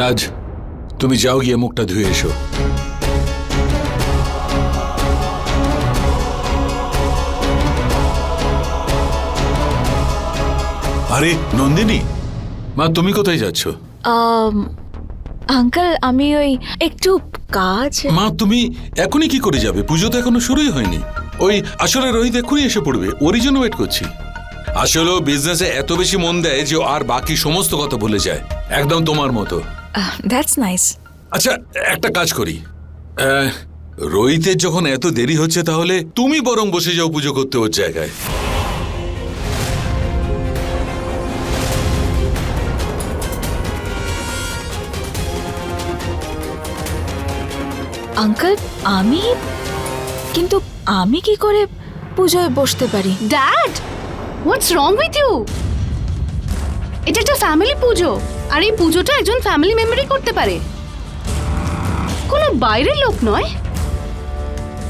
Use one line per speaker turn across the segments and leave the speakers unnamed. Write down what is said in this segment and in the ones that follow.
রাজ তুমি যাও গিয়ে মুখটা ধুয়ে এসো। আরে নন্দিনী? মা তুমি কোথায় যাচ্ছ?
আঙ্কেল আমি ওই একটু কাজ
মা তুমি এখনই কি করে যাবে? পুজো তো এখনও শুরুই হয়নি। ওই আসলে রোহিত এক্ষুনি এসে পড়বে ওরই জন্য ওয়েট করছি। আসলে বিজনেসে এত বেশি মন দেয় যে আর বাকি সমস্ত কথা ভুলে যায়। একদম তোমার মতো।
দ্যাটস নাইস
আচ্ছা একটা কাজ করি। রোহিতের যখন এত দেরি হচ্ছে তাহলে তুমি বরং বসে যাও পুজো করতে ওর জায়গায়।
আঙ্কেল আমি? কিন্তু আমি কি করে পুজোয় বসতে পারি?
Dad what's wrong with you এটা একটা ফ্যামিলি পুজো। আর এই পুজোটা একজন ফ্যামিলি মেম্বারই করতে পারে। কোনো বাইরের লোক নয়।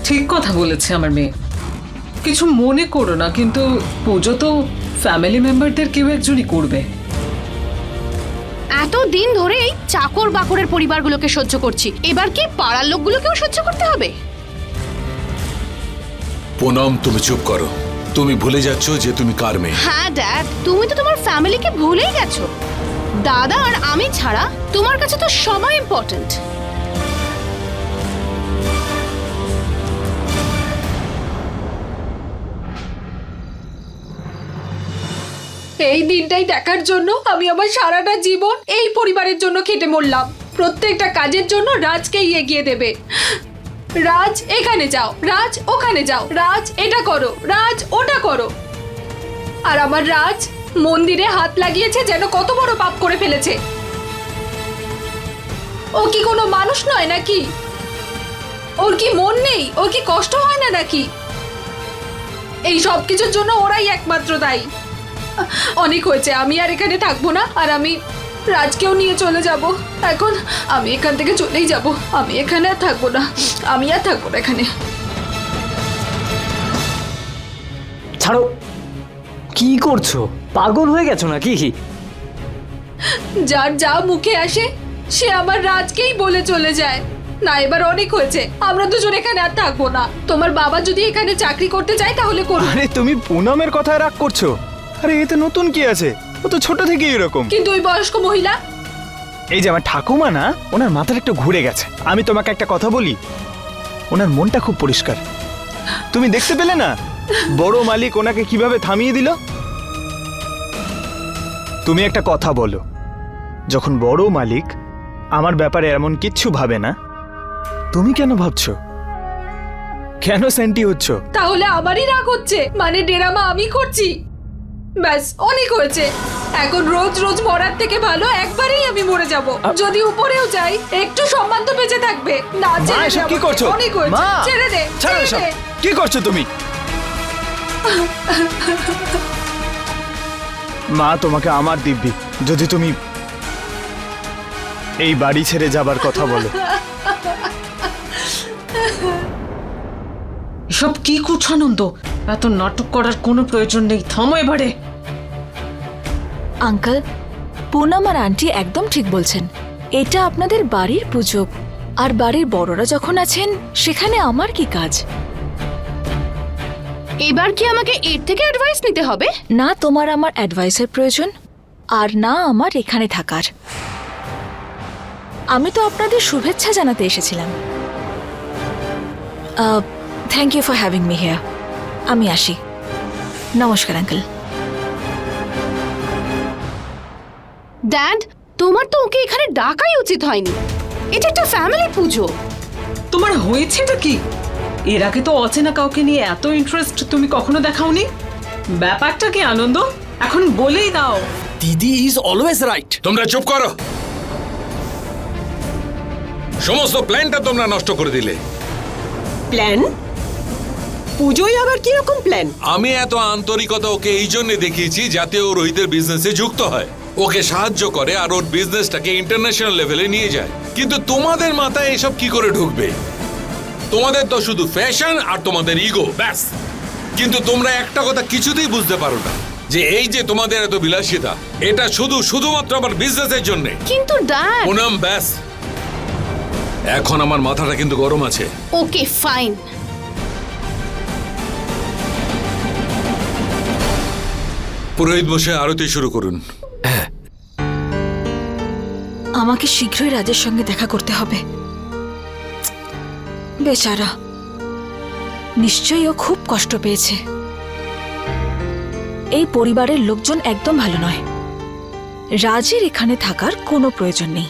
ঠিক কথা বলেছে আমার মেয়ে। কিছু মনে করো না কিন্তু পুজো তো ফ্যামিলি মেম্বারদের কেউ একজনই করবে।
এত দিন ধরে এই চাকর বাকরের পরিবারগুলোকে সহ্য করছি। এবার কি পাড়ার লোকগুলোকেও সহ্য করতে হবে?
পুনম তুমি চুপ করো। তুমি ভুলে যাচ্ছ যে তুমি কার মেয়ে।
হ্যাঁ ড্যাড তুমি তো তোমার ফ্যামিলিকে ভুলেই গেছো। দাদা আর আমি ছাড়া তোমার কাছে তো সবাই ইম্পর্ট্যান্ট
এই দিনটাই দেখার জন্য আমি আমার সারাটা জীবন এই পরিবারের জন্য খেটে মরলাম। প্রত্যেকটা কাজের জন্য রাজকেই এগিয়ে দেবে। রাজ, এখানে যাও। রাজ, ওখানে যাও। রাজ, এটা করো। রাজ, ওটা করো। আর আমার রাজ, মন্দিরে হাত লাগিয়েছে যেন কত বড় পাপ করে ফেলেছে। ও কি কোনো মানুষ নয় নাকি? ওর কি মন নেই? ওর কি কষ্ট হয় না নাকি? এই সব কিছুর জন্য ওরাই একমাত্র দায়ী। অনেক হয়েছে, আমি আর এখানে থাকব না, আর আমি রাজকেও নিয়ে চলে যাব। এখন আমি এখান থেকে চলেই যাব। আমি এখানে আর থাকব না। আমি আর থাকব না এখানে।
ছাড়ো। কি করছ? পাগল হয়ে গেছো নাকি?
যার যা মুখে আসে সে আমার রাজকেই বলে চলে যায়। না এবার অনেক হয়েছে। আমরা দুজন এখানে আর থাকব না। তোমার বাবা যদি এখানে চাকরি করতে চায় তাহলে করুন
আরে তুমি পুনমের কথায় রাগ করছ? আরে এতে নতুন কি আছে? ও তো ছোট থেকেই এরকম।
কিন্তু ওই বয়স্ক মহিলা?
এই যে আমার ঠাকুমা না ওনার মাথাটা একটু ঘুরে গেছে। আমি তোমাকে একটা কথা বলি ওনার মনটা খুব পরিষ্কার। তুমি দেখতে পেলে না বড় মালিক ওনাকে কীভাবে থামিয়ে দিল? তুমি একটা কথা বলো যখন বড় মালিক আমার ব্যাপারে এমন কিচ্ছু ভাবে না তুমি কেন ভাবছ? কেন সেন্টি হচ্ছ?
তাহলে আমারই রাগ হচ্ছে মানে ডেরামা আমি করছি। ব্যাস অনেক হয়েছে। এখন রোজ রোজ মরার থেকে ভালো একবারেই আমি মরে যাব। যদি উপরেও যাই একটু সম্মান তো বেঁচে থাকবে। না ছেড়ে
এসব কি করছ?
অনেক হয়েছে।
মা
ছেড়ে দে
ছাড়ো
ছেড়ে
এসব।
দে।
কি করছ তুমি? মা তোমাকে আমার দিব্যি। যদি তুমি এই বাড়ি ছেড়ে যাবার কথা বলো।
এসব কি করছ আনন্দ? এত নাটক করার কোনো প্রয়োজন নেই। থামো এবারে।
আঙ্কেল পুনম আর আন্টি একদম ঠিক বলছেন। এটা আপনাদের বাড়ির পুজো। আর বাড়ির বড়রা যখন আছেন সেখানে আমার কি কাজ?
এবার কি আমাকে এর থেকে অ্যাডভাইস নিতে হবে?
না তোমার আমার অ্যাডভাইসের প্রয়োজন আর না আমার এখানে থাকার। আমি তো আপনাদের শুভেচ্ছা জানাতে এসেছিলাম। Thank you for having me here আমি আসি। নমস্কার আঙ্কেল
ড্যাড তোমার তো ওকে এখানে ডাকাই উচিত হয়নি। এটা একটা ফ্যামিলি পুজো।
তোমার হয়েছেটা কি? এর আগে তো অচেনা কাউকে নিয়ে এত ইন্টারেস্ট তুমি কখনো দেখাওনি? ব্যাপারটা কি আনন্দ? এখন বলেই দাও।
দিদি ইজ অলওয়েজ রাইট
তোমরা চুপ করো। সমস্ত প্ল্যানটা তোমরা নষ্ট করে দিলে।
প্ল্যান পুজোয় আবার কীরকম প্ল্যান
আমি এত আন্তরিকতা ওকে এই জন্য দেখিয়েছি যাতে ও রোহিতের বিজনেসে যুক্ত হয়। ওকে সাহায্য করে আর ওর বিজনেসটাকে ইন্টারন্যাশনাল লেভেলে নিয়ে যায়। কিন্তু তোমাদের মাথায় এসব কি করে ঢুকবে? তোমাদের তো শুধু ফ্যাশন আর তোমাদের ইগো ব্যাস। কিন্তু তোমরা একটা কথা কিছুতেই বুঝতে পারো না যে এই যে তোমাদের এত বিলাসিতা এটা শুধু শুধুমাত্র আমার বিজনেসের জন্য।
কিন্তু ড্যাড
পুনম ব্যাস। এখন আমার মাথাটা কিন্তু গরম আছে।
Okay fine.
পুরোহিত বসে আরতি শুরু করুন।
আমাকে শীঘ্রই রাজের সঙ্গে দেখা করতে হবে। বেচারা, নিশ্চয়ই ও খুব কষ্ট পেয়েছে। এই পরিবারের লোকজন একদম ভালো নয়। রাজের এখানে থাকার কোনো প্রয়োজন নেই।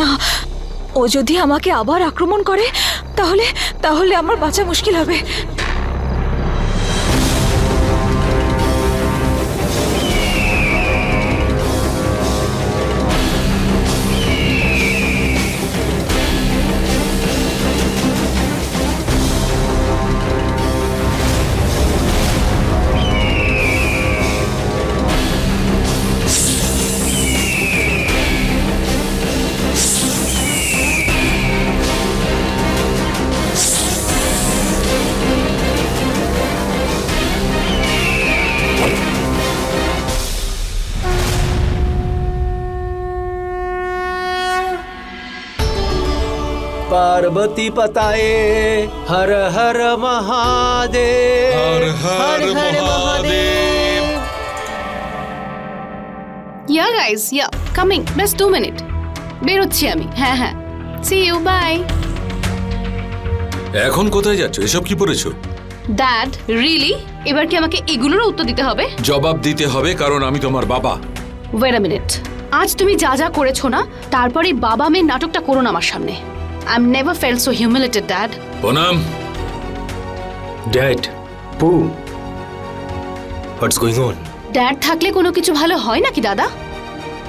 না ও যদি আমাকে আবার আক্রমণ করে তাহলে তাহলে আমার বাঁচা মুশকিল হবে।
पार्वती पताए हर हर महादेव
हर हर Mahadev.
Yeah guys yeah coming just two minute বেরোচ্ছি আমি হ্যাঁ হ্যাঁ সি ইউ বাই
এখন কোথায় যাচ্ছ এসব কি পড়েছো
ড্যাড রিয়েলি এবার কি আমাকে এগুলোরও উত্তর দিতে হবে
জবাব দিতে হবে কারণ আমি তোমার বাবা
ওয়েট আ মিনিট আজ তুমি যা যা করেছো না তারপরে বাবা মেয়ের নাটকটা করো না আমার সামনে I'm never felt so humiliated dad
Poonam
Dad, Pooh, what's going on?
Dad থাকলে কোনো কিছু ভালো হয় নাকি দাদা?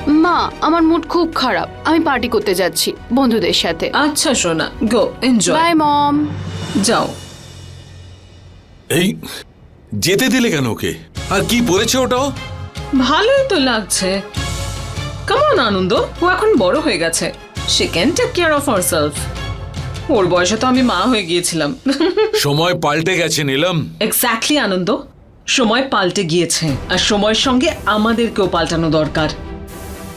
মা আমার মুড খুব খারাপ। আমি পার্টি করতে যাচ্ছি বন্ধুদের সাথে।
আচ্ছা সোনা। গো এনজয়
বাই মম
যাও।
এই যেতে দিলে কেন ওকে? আর কি পড়েছে ওটাও?
ভালোই তো লাগছে। কেমন আনন্দ। ও এখন বড় হয়ে গেছে। সে can take care of our self ওর বয়সে তো আমি মা হয়ে গিয়েছিলাম।
সময় পাল্টে গেছে নিলাম।
এক্স্যাক্টলি আনন্দ। সময় পাল্টে গিয়েছে আর সময়ের সঙ্গে আমাদেরকেও পাল্টানো দরকার।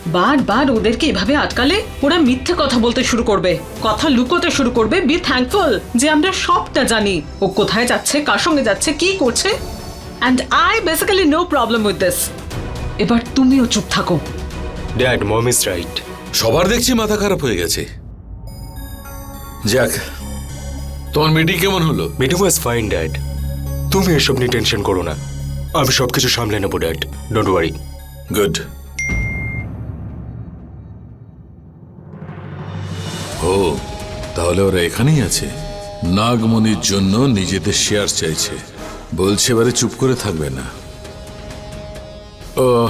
বারবার ওদেরকে এভাবে আটকালে ওরা মিথ্যে কথা বলতে শুরু করবে কথা লুকোতে শুরু করবে। বি থ্যাঙ্কফুল যে আমরা সবটা জানি ও কোথায় যাচ্ছে কার সঙ্গে যাচ্ছে কি করছে। And I basically no problem with this এবার তুমিও চুপ থাকো।
Dad, mom is right.
সবার দেখছি মাথা খারাপ হয়ে গেছে। যাক তোমার মিটিং কেমন হলো?
Meeting was fine dad. তুমি এসব নিয়ে টেনশন করো না। আমি সব কিছু সামলে নেব ড্যাড। Don't worry.
গুড। ও তাহলে ওরা এখানেই আছে। নাগমণির জন্য নিজেদের শেয়ার চাইছে। বলছে এবারে চুপ করে থাকবে না। ও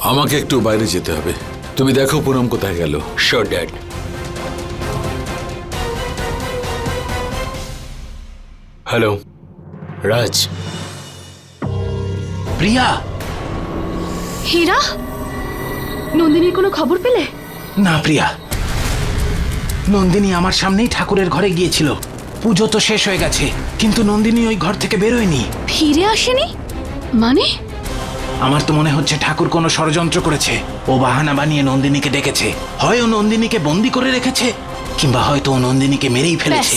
আমাকে একটু বাইরে যেতে হবে। তুমি দেখো পুনম কোথায় গেল।
Sure dad hello Raj.
Priya!
Heera? নন্দিনীর কোনো খবর পেলে?
না প্রিয়া। নন্দিনী আমার সামনেই ঠাকুরের ঘরে গিয়েছিল। পুজো তো শেষ হয়ে গেছে কিন্তু নন্দিনী ওই ঘর থেকে বেরোয়নি।
ফিরে আসেনি? মানে?
আমার তো মনে হচ্ছে ঠাকুর কোনো ষড়যন্ত্র করেছে। ও বাহানা বানিয়ে নন্দিনীকে ডেকেছে। হয় ও নন্দিনীকে বন্দি করে রেখেছে, কিংবা হয়তো ও নন্দিনীকে মেরেই ফেলেছে।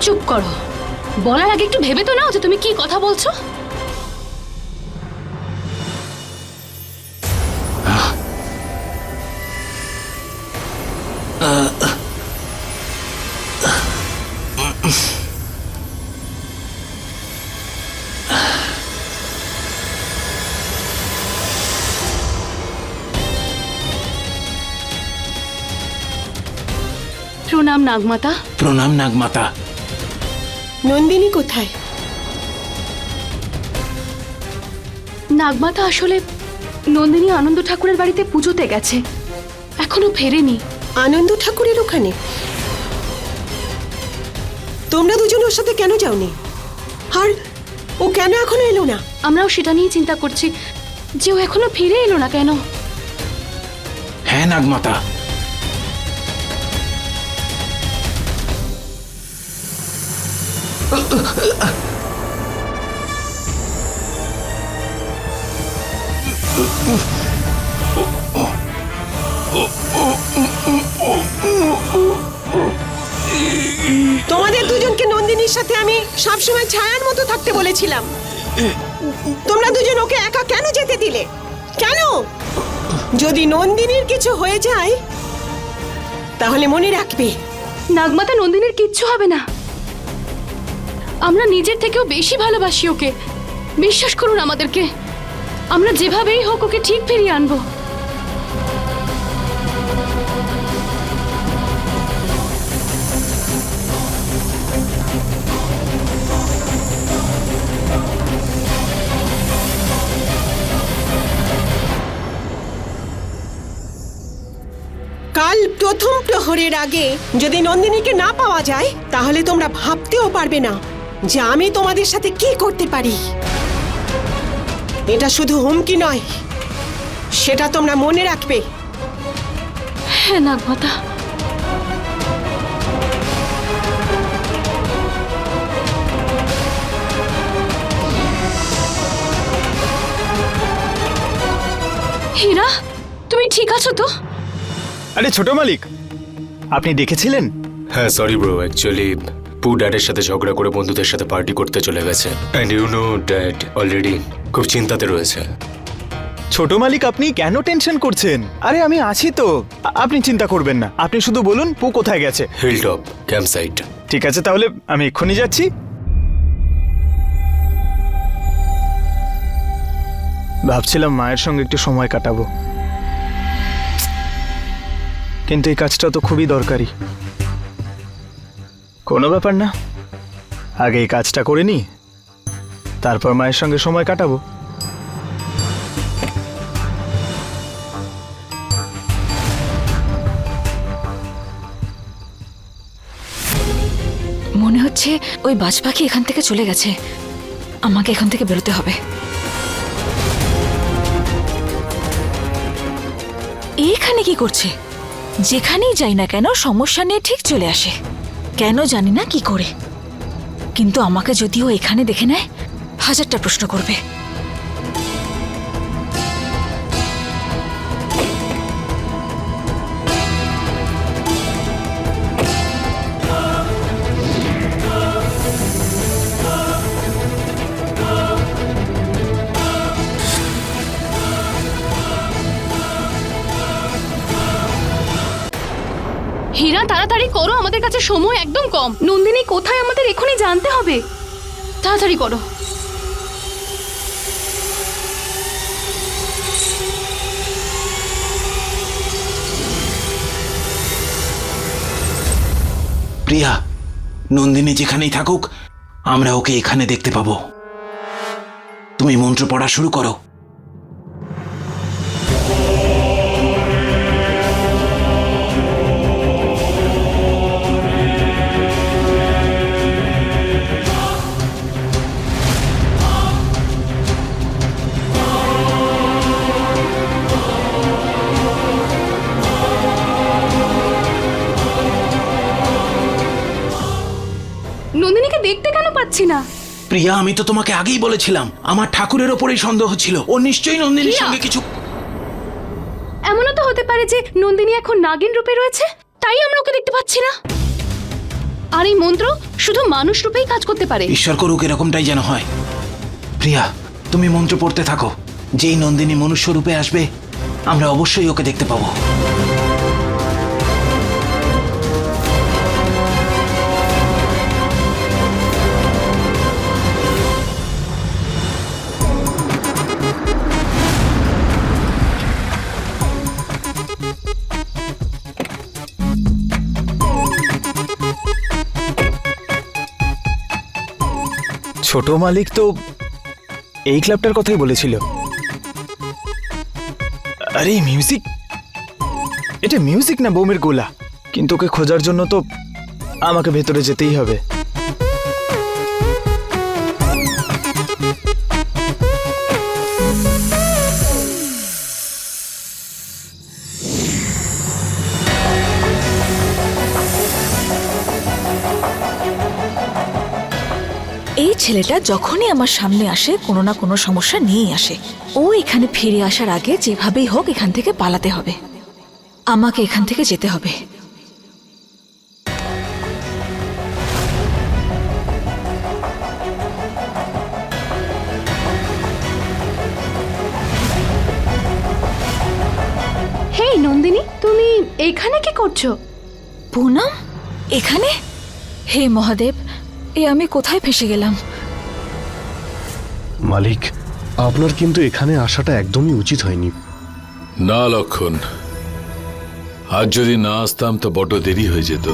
চুপ করো। বলার আগে একটু ভেবে তো নাও যে তুমি কি কথা বলছো। প্রণাম নাগমাতা।
প্রণাম নাগমাতা।
নন্দিনী কোথায়?
নাগমাতা আসলে নন্দিনী আনন্দ ঠাকুরের বাড়িতে পুজোতে গেছে। এখনও ফেরেনি।
আনন্দ ঠাকুরের ওখানে? তোমরা দুজন ওর সাথে কেন যাওনি? আর ও কেন এখনও এলো না?
আমরাও সেটা নিয়ে চিন্তা করছি। যে ও এখনও ফিরে এলো না কেন?
হ্যাঁ নাগমাতা।
তোমাদের দুজনকে নন্দিনীর সাথে আমি সবসময় ছায়ার মতো থাকতে বলেছিলাম। তোমরা দুজন ওকে একা কেন যেতে দিলে? কেন? যদি নন্দিনীর কিছু হয়ে যায়, তাহলে মনে রাখবে।
নাগমাতা, নন্দিনীর কিচ্ছু হবে না। আমরা নিজের থেকেও বেশি ভালোবাসি ওকে। বিশ্বাস করুন আমাদেরকে। আমরা যেভাবেই হোক ওকে ঠিক ফিরিয়ে আনব।
কাল প্রথম প্রহরের আগে যদি নন্দিনীকে না পাওয়া যায়, তাহলে তোমরা ভাবতেও পারবে না। যে আমি তোমাদের সাথে কি করতে পারি? এটা শুধু হুমকি নয় সেটা তোমরা মনে রাখবে।
হ্যাঁ নাগমাতা। হীরা তুমি ঠিক আছো তো?
আরে ছোট মালিক আপনি দেখেছিলেন?
হ্যাঁ সরি ব্রো অ্যাকচুয়ালি পু ড্যাডের সাথে ঝগড়া করে বন্ধুদের সাথে পার্টি করতে চলে গেছে। And you know dad already খুব চিন্তাতে রয়েছে।
ছোট মালিক আপনি কেন টেনশন করছেন? আরে আমি আছি তো। আ- আপনি চিন্তা করবেন না। আপনি শুধু বলুন পু কোথায় গেছে?
হিল টপ ক্যাম্প সাইট
ঠিক আছে তাহলে আমি এক্ষুনি যাচ্ছি। ভাবছিলাম মায়ের সঙ্গে একটু সময় কাটাবো। কিন্তু এই কাজটা তো খুবই দরকারি। কোনো ব্যাপার না। আগে এই কাজটা করে নি, তারপর মায়ের সঙ্গে সময় কাটাবো।
মনে হচ্ছে ওই বাজ পাখি এখান থেকে চলে গেছে। আমাকে এখান থেকে বেরোতে হবে। এখানে কি করছে? যেখানেই যাই না কেন সমস্যা নিয়ে ঠিক চলে আসে। কেন জানি না কি করে। কিন্তু আমাকে যদিও এখানে দেখে নেয় হাজারটা প্রশ্ন করবে।
হীরা, তাড়াতাড়ি করো, আমাদের কাছে সময় একদম কম। নন্দিনী, কোথায় আমাদের এখনই জানতে হবে? তাড়াতাড়ি করো।
প্রিয়া, নন্দিনী যেখানেই থাকুক, আমরা ওকে এখানে দেখতে পাবো। তুমি মন্ত্র পড়া শুরু করো। প্রিয়া আমি তো তোমাকে আগেই বলেছিলাম আমার ঠাকুরের ওপরেই সন্দেহ ছিল। ও নিশ্চয়ই নন্দিনীর! সঙ্গে কিছু
এমনও তো হতে পারে যে নন্দিনী এখন নাগিন রূপে রয়েছে? তাই আমরা ওকে দেখতে পাচ্ছি না। আর এই মন্ত্র শুধু মানুষ রূপেই কাজ করতে পারে।
ঈশ্বর করুক এরকমটাই যেন হয়। প্রিয়া তুমি মন্ত্র পড়তে থাকো। যেই নন্দিনী মনুষ্য রূপে আসবে আমরা অবশ্যই ওকে দেখতে পাবো।
ছোট মালিক তো এই ক্লাবটার কথাই বলেছিল। আরে মিউজিক এটা মিউজিক না বোমের গোলা? কিন্তু ওকে খোঁজার জন্য তো আমাকে ভেতরে যেতেই হবে।
ছেলেটা যখনই আমার সামনে আসে কোনো না কোনো সমস্যা নিয়েই আসে। ও এখানে ফিরে আসার আগে যেভাবেই হোক এখান থেকে পালাতে হবে। আমাকে এখান থেকে যেতে হবে।
হেই নন্দিনী তুমি এখানে কি করছ?
পুনম এখানে? হে মহাদেব এ আমি কোথায় ফেসে গেলাম?
মালিক, আপনার কিন্তু এখানে আসাটা একদমই উচিত হয়নি।
না, লক্ষণ। আজ যদি না আসতাম তো বড্ড দেরি হয়ে যেত।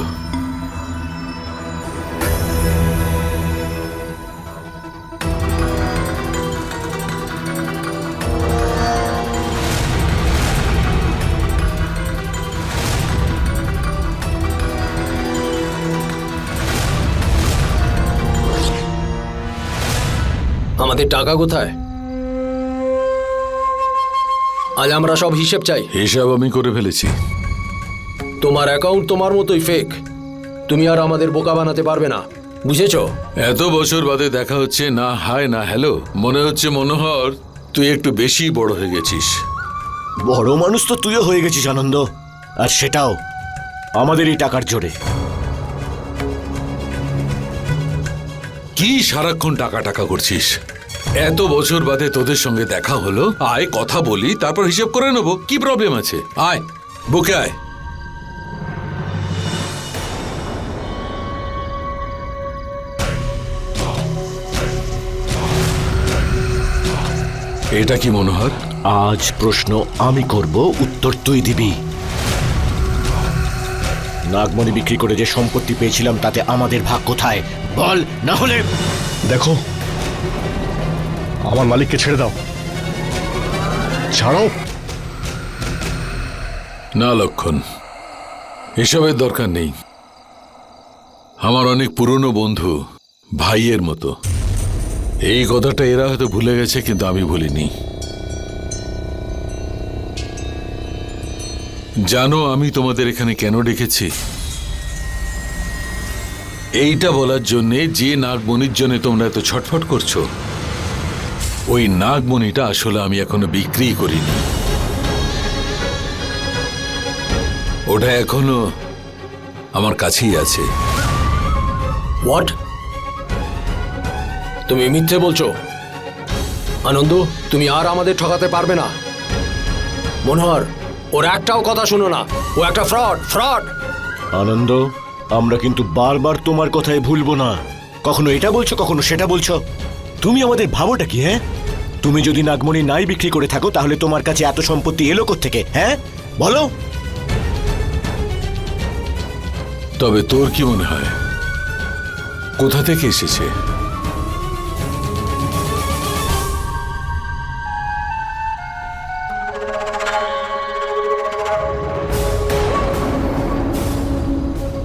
আমাদের টাকা কোথায়? আজ আমরা সব হিসেব চাই।
হিসাব আমি করে ফেলেছি।
তোমার অ্যাকাউন্ট তোমার মতোই ফেক তুমি আর আমাদের বোকা বানাতে পারবে না। বুঝেছ?
এত বছর বাদে দেখা হচ্ছে না হাই না হ্যালো। মনে হচ্ছে মনোহর তুই একটু বেশি বড় হয়ে গেছিস।
বড় মানুষ তো তুইও হয়ে গেছিস আনন্দ। আর সেটাও আমাদের এই টাকার জোরে।
কি সারাক্ষণ টাকা টাকা করছিস? এত বছর বাদে তোদের সঙ্গে দেখা হলো। আয় কথা বলি তারপর হিসেব করে নেব। কি প্রবলেম আছে? আয় বুকে আয়। এটা কি মনোহর?
আজ প্রশ্ন আমি করব উত্তর তুই দিবি। নাগমণি বিক্রি করে যে সম্পত্তি পেয়েছিলাম তাতে আমাদের ভাগ কোথায়? বল না হলে
দেখো আমার মালিককে ছেড়ে দাও। ছাড়ো।
না, লক্ষণ। এসবের দরকার নেই। আমার অনেক পুরনো বন্ধু ভাইয়ের মতো। এই কথাটা এরা হয়তো ভুলে গেছে, কিন্তু আমি ভুলিনি। জানো আমি তোমাদের এখানে কেন ডেকেছি? এইটা বলার জন্যে যে নাগমণির জন্য তোমরা এত ছটফট করছ। ওই নাগমণিটা আসলে আমি এখনও বিক্রি করিনি। ওটা এখনও আমার কাছেই আছে।
হোয়াট তুমি মিথ্যে বলছো? আনন্দ তুমি আর আমাদের ঠকাতে পারবে না। মনোহর ওর একটাও কথা শুনো না। ও একটা ফ্রড ফ্রড
আনন্দ আমরা কিন্তু বারবার তোমার কথায় ভুলবো না। কখনো এটা বলছো কখনো সেটা বলছো। তুমি আমাদের ভাবোটা কি হ্যাঁ? তুমি যদি নাগমণি নাই বিক্রি করে থাকো তাহলে তোমার কাছে এত সম্পত্তি এলো থেকে হ্যাঁ? বলো।
তবে তোর কি মনে হয়? কোথা থেকে এসেছে?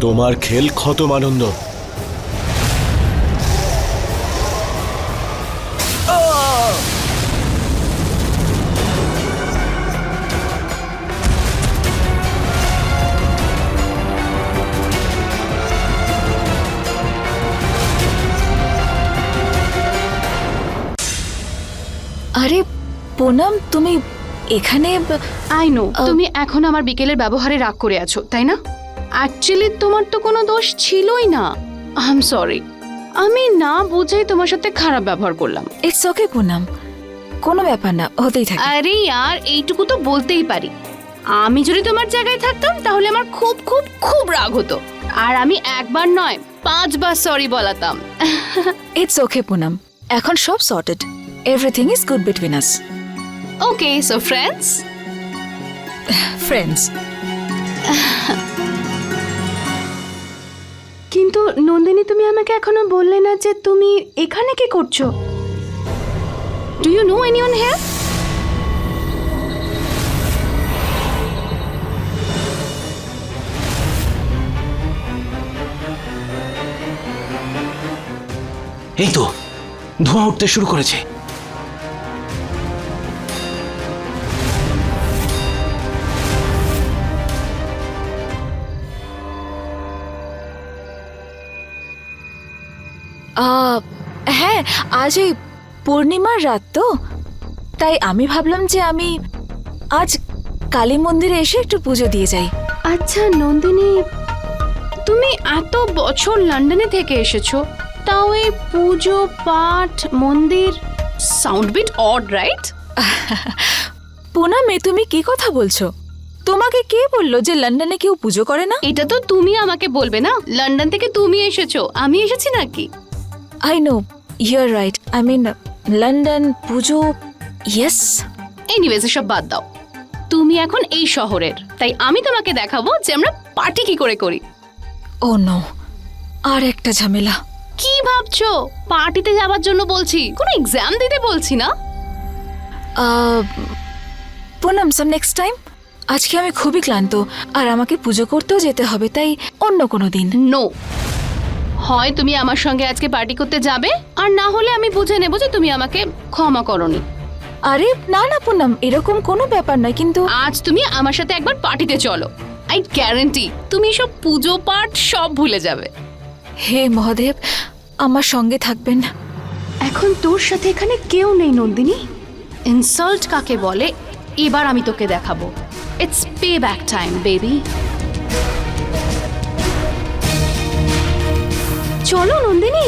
তোমার খেল খতম আনন্দ।
আরে পুনম তুমি এখানে
আই নো তুমি এখন আমার বিকেলের ব্যবহারে রাগ করে আছো তাই না? অ্যাকচুয়ালি তোমার তো কোনো দোষ ছিলই না। আই এম সরি আমি না বুঝেই তোমার সাথে খারাপ ব্যবহার করলাম।
It's okay Poonam. কোনো ব্যাপার না হতেই থাকে।
আরে ইয়ার এইটুকু তো বলতেই পারি। আমি যদি তোমার জায়গায় থাকতাম তাহলে আমার খুব খুব খুব রাগ হতো। আর আমি একবার নয় পাঁচবার সরি বলাতাম।
It's okay Poonam. এখন সব sorted everything is good between us
okay so friends
friends
কিন্তু নন্দিনী তুমি আমাকে এখনও বললে না যে তুমি এখানে কি করছ? Do you know anyone here
এই তো ধোঁয়া উঠতে শুরু করেছে।
আজ এই পূর্ণিমার রাত তো। তাই আমি ভাবলাম যে আমি আজ কালী মন্দিরে এসে একটু পুজো দিয়ে যাই।
আচ্ছা নন্দিনী তুমি এত বছর লন্ডনে থেকে এসেছ তাও এই পুজো পাঠ মন্দির সাউন্ড বিট অড রাইট
পুনমে তুমি কি কথা বলছো? তোমাকে কে বলল যে লন্ডনে কেউ পুজো করে না?
এটা তো তুমি আমাকে বলবে না? লন্ডন থেকে তুমি এসেছ আমি এসেছি নাকি?
I know your right I mean London Puja yes
anyways এসব বাদ দাও। তুমি এখন এই শহরের। তাই আমি তোমাকে দেখাবো যে আমরা পার্টি কি করে করি।
ও নো আর একটা ঝামেলা।
কি ভাবছ? পার্টিতে যাওয়ার জন্য বলছি। কোনো এক্সাম দিতে বলছি না?
পুনম সাম নেক্সট টাইম আজকে আমি খুবই ক্লান্ত। আর আমাকে পুজো করতেও যেতে হবে তাই অন্য কোনো দিন।
নো হয় তুমি আমার সঙ্গে আজকে পার্টি করতে যাবে? আর না হলে আমি বুঝে নেব যে তুমি আমাকে ক্ষমা করনি।
আরে না না পুনম এরকম কোনো ব্যাপার নয় কিন্তু
আজ তুমি আমার সাথে একবার পার্টিতে চলো। আই গ্যারান্টি তুমি সব পুজো পাঠ সব ভুলে যাবে।
হে মহাদেব আমার সঙ্গে থাকবেন।
এখন তোর সাথে এখানে কেউ নেই নন্দিনী। ইনসাল্ট কাকে বলে? এবার আমি তোকে দেখাবো। It's pay back time baby চলো নন্দিনী।